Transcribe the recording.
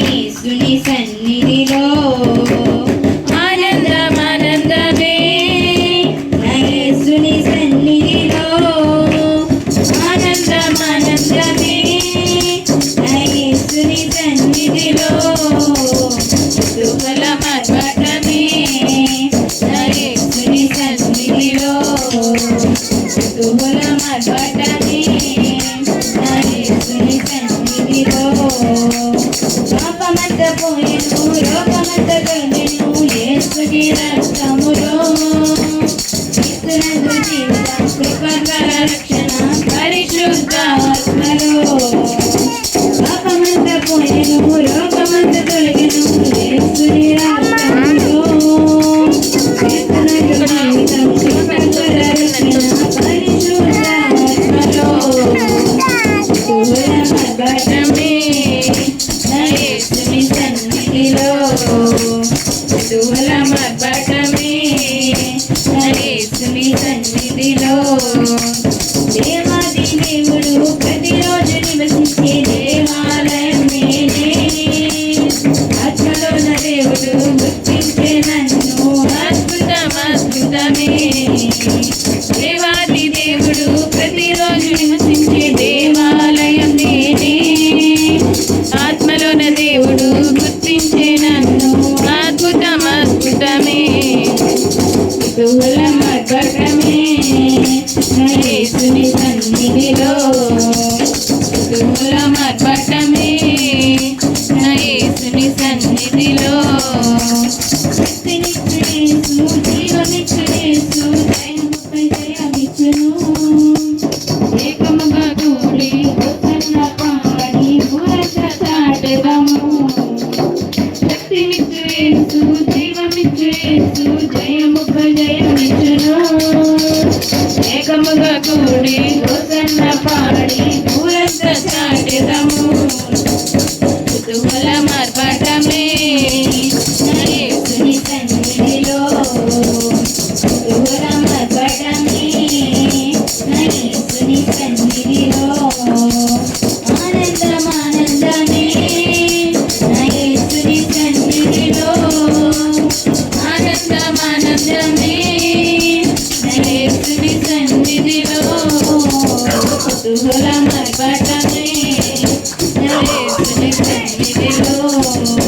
యేసుని సన్నిధిలో. ఆనందం యేసుని సన్నిధిలో ఆనందం యేసుని సన్నిధిలో కుతూహల మర్మటమే యేసుని సన్నిధిలో కుతూహల మర్మటమే యేసుని సన్నిధిలో పాపమంత పోయెను కలిగెను యేసుని రక్తములో యేసునందు జీవితం కృపగల రక్షణ పరిశుద్ధ ఆత్మలో పాపమంత పోయెను లోకమంత తొలగెను నా సన్నిధిలో దేవాది దేవుడు ప్రతిరోజు నివసించే దేవాలయం నేనే ఆత్మలోన దేవుడు గుర్తించే నన్ను అద్భుతం అద్భుతమే దేవాది కుతూహలం అద్భుతమే నా యేసుని సన్నిధిలో. కుతూహలం అర్పటమే నా యేసుని సన్నిధిలో. శక్తినిచ్చునేసు జీవమిచ్చునేసు దయముపై జయమిచ్చును ఏకముగా కూడి ఉత్సన్న పాడి పురస చాటెదము amar, párcame. you. listening, baby,